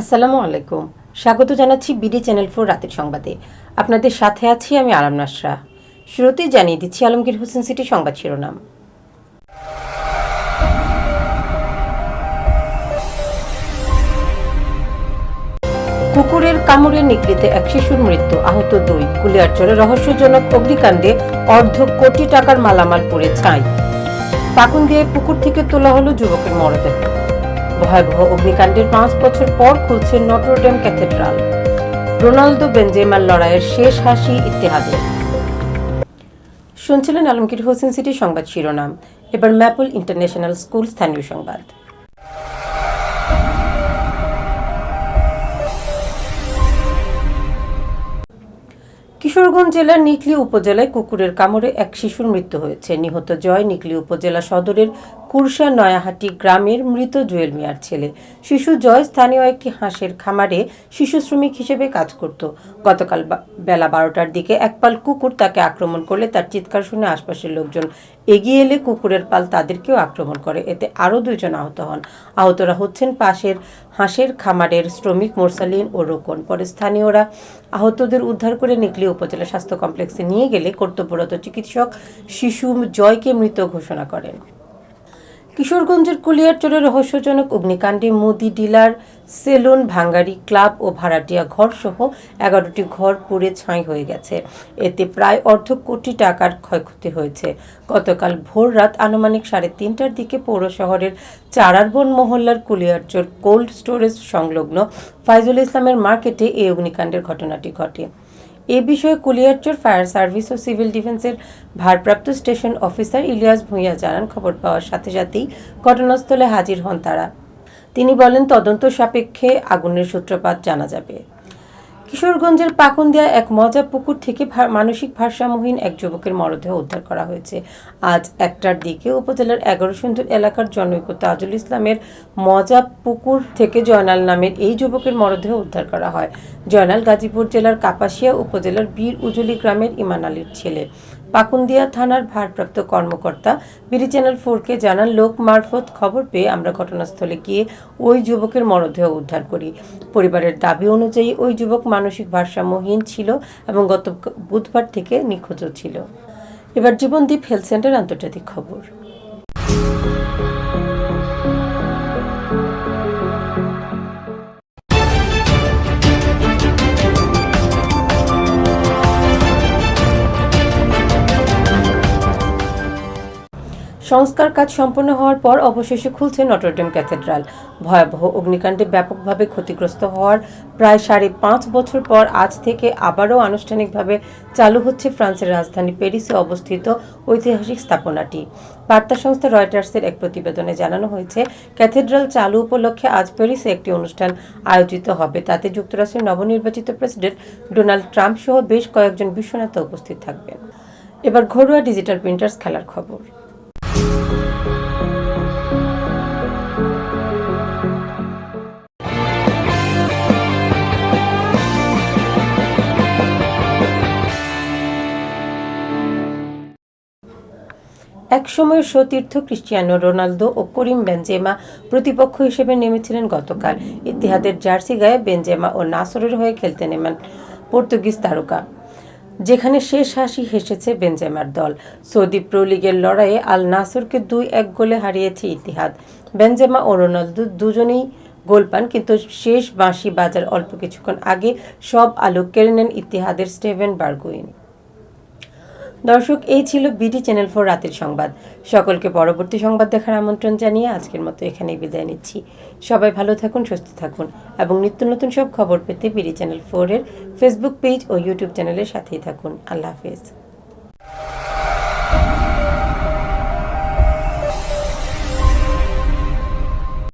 আসসালামু আলাইকুম। স্বাগত জানাচ্ছি বিডি চ্যানেল ফোর রাতের সংবাদে। আপনাদের সাথে আছি আমি আরাম নাসরা। শুরুতেই জানিয়ে দিচ্ছি আলমগীর হোসেন সিটি সংবাদ শিরোনাম। কুকুরের কামড়ে নিকৃতে এক শিশুর মৃত্যু, আহত দুই। কুলিয়ারচরে রহস্যজনক অগ্নিকাণ্ডে অর্ধ কোটি টাকার মালামাল পড়ে ছাই। পাকুন দিয়ে পুকুর থেকে তোলা হলো যুবকের মরদেহ। ভয়াবহ অগ্নিকাণ্ডের পাঁচ বছর পর খুলছে নটরডেম ক্যাথেড্রাল। রোনালদো বেনজেমার লড়াইয়ের শেষ হাসি ইতিহাদে শুনছিলেন আলমগীর হোসেন সিটি সংবাদ শিরোনাম। এবার ম্যাপল ইন্টারন্যাশনাল স্কুল স্থানীয় সংবাদ। কিশোরগঞ্জ জেলার নিকলি উপজেলায় কুকুরের কামড়ে এক শিশুর মৃত্যু হয়েছে। নিহত জয় নিকলি উপজেলা সদরের কুরসা নয়াহাটি গ্রামের মৃত জুয়েল মিয়ার ছেলে। শিশু জয় স্থানীয় একটি হাঁসের খামারে শিশু শ্রমিক হিসেবে কাজ করত। গতকাল বেলা বারোটার দিকে এক পাল কুকুর তাকে আক্রমণ করলে তার চিৎকার শুনে আশপাশের লোকজন এগিয়ে এলে কুকুরের পাল তাদেরকেও আক্রমণ করে। এতে আরও দুইজন আহত হন। আহতরা হচ্ছেন পাশের হাঁসের খামারের শ্রমিক মোরসালিন ও রোকন। পরে স্থানীয়রা আহতদের উদ্ধার করে নিকলি উপজেলা স্বাস্থ্য কমপ্লেক্সে নিয়ে গেলে কর্তব্যরত চিকিৎসক শিশু জয়কে মৃত ঘোষণা করেন। কিশোরগঞ্জের কুলিয়ারচরের রহস্যজনক অগ্নিকাণ্ডে মুদি ডিলার সেলুন, ভাঙ্গারি ক্লাব ও ভাড়াটিয়া ঘর সহ এগারোটি ঘর পুড়ে ছাই হয়ে গেছে। এতে প্রায় অর্ধ কোটি টাকার ক্ষয়ক্ষতি হয়েছে। গতকাল ভোর রাত আনুমানিক সাড়ে তিনটার দিকে পৌর শহরের চারারবন মহল্লার কুলিয়ারচর কোল্ড স্টোরেজ সংলগ্ন ফাইজুল ইসলামের মার্কেটে এই অগ্নিকাণ্ডের ঘটনাটি ঘটে। এ বিষয়ে কুলিয়ারচর ফায়ার সার্ভিস ও সিভিল ডিফেন্সের ভারপ্রাপ্ত স্টেশন অফিসার ইলিয়াস ভূঁইয়া জানান, খবর পাওয়ার সাথে সাথেই ঘটনাস্থলে হাজির হন তারা। তিনি বলেন, তদন্ত সাপেক্ষে আগুনের সূত্রপাত জানা যাবে। কিশোরগঞ্জের পাকুন্দিয়া এক মজা পুকুর থেকে মানসিক ভারসাম্যহীন এক যুবকের মরদেহ উদ্ধার করা হয়েছে। আজ একটার দিকে উপজেলার এগারো সুন্দর এলাকার জনৈক তাজুল ইসলামের মজা পুকুর থেকে জয়নাল নামের এই যুবকের মরদেহ উদ্ধার করা হয়। জয়নাল গাজীপুর জেলার কাপাসিয়া উপজেলার বীর উজলি গ্রামের ইমান আলীর ছেলে। পাকুন্দিয়া থানার ভারপ্রাপ্ত কর্মকর্তা, বিডি চ্যানেল ফোরকে জানান, লোক মারফত খবর পেয়ে আমরা ঘটনাস্থলে গিয়ে ওই যুবকের মরদেহ উদ্ধার করি। পরিবারের দাবি অনুযায়ী ওই যুবক মানসিক ভারসাম্যহীন ছিল এবং গত বুধবার থেকে নিখোঁজ ছিল। এবার জীবনদ্বীপ হেলথ সেন্টার আন্তর্জাতিক খবর। সংস্কার কাজ সম্পন্ন হওয়ার পর অবশেষে খুলছে নটরডেম ক্যাথেড্রাল। ভয়াবহ অগ্নিকাণ্ডে ব্যাপকভাবে ক্ষতিগ্রস্ত হওয়ার প্রায় সাড়ে পাঁচ বছর পর আজ থেকে আবারও আনুষ্ঠানিকভাবে চালু হচ্ছে ফ্রান্সের রাজধানী প্যারিসে অবস্থিত ঐতিহাসিক স্থাপনাটি। বার্তা সংস্থা রয়টার্সের এক প্রতিবেদনে জানানো হয়েছে, ক্যাথেড্রাল চালু উপলক্ষে আজ প্যারিসে একটি অনুষ্ঠান আয়োজিত হবে। তাতে যুক্তরাষ্ট্রের নবনির্বাচিত প্রেসিডেন্ট ডোনাল্ড ট্রাম্প সহ বেশ কয়েকজন বিশ্বনেতা উপস্থিত থাকবেন। এবার ঘরোয়া ডিজিটাল প্রিন্টার্স খেলার খবর। একসময়ের সতীর্থ ক্রিস্টিয়ানো রোনালদো ও করিম বেনজেমা প্রতিপক্ষ হিসেবে নেমেছিলেন গতকাল। ইতিহাদের জার্সি গায়ে বেনজেমা ও নাসরের হয়ে খেলতে নেমেন পর্তুগিজ তারকা। যেখানে শেষ হাসি হেসেছে বেনজেমার দল। সৌদি প্রো লিগের লড়াইয়ে আল নাসরকে দুই এক গোলে হারিয়েছে ইতিহাদ। বেনজেমা ও রোনালদো দুজনেই গোল পান, কিন্তু শেষ বাঁশি বাজার অল্প কিছুক্ষণ আগে সব আলো কেড়ে নেন ইতিহাদের স্টেভেন বার্গুইন। দর্শক, এই ছিল বিডি চ্যানেল ফোর রাতের সংবাদ। সকলকে পরবর্তী সংবাদ দেখার আমন্ত্রণ জানিয়ে আজকের মতো এখানেই বিদায় নিচ্ছি। সবাই ভালো থাকুন, সুস্থ থাকুন এবং নিত্য নতুন সব খবর পেতে বিডি চ্যানেল ফোরের ফেসবুক পেজ ও ইউটিউব চ্যানেলের সাথেই থাকুন। আল্লাহ হাফেজ।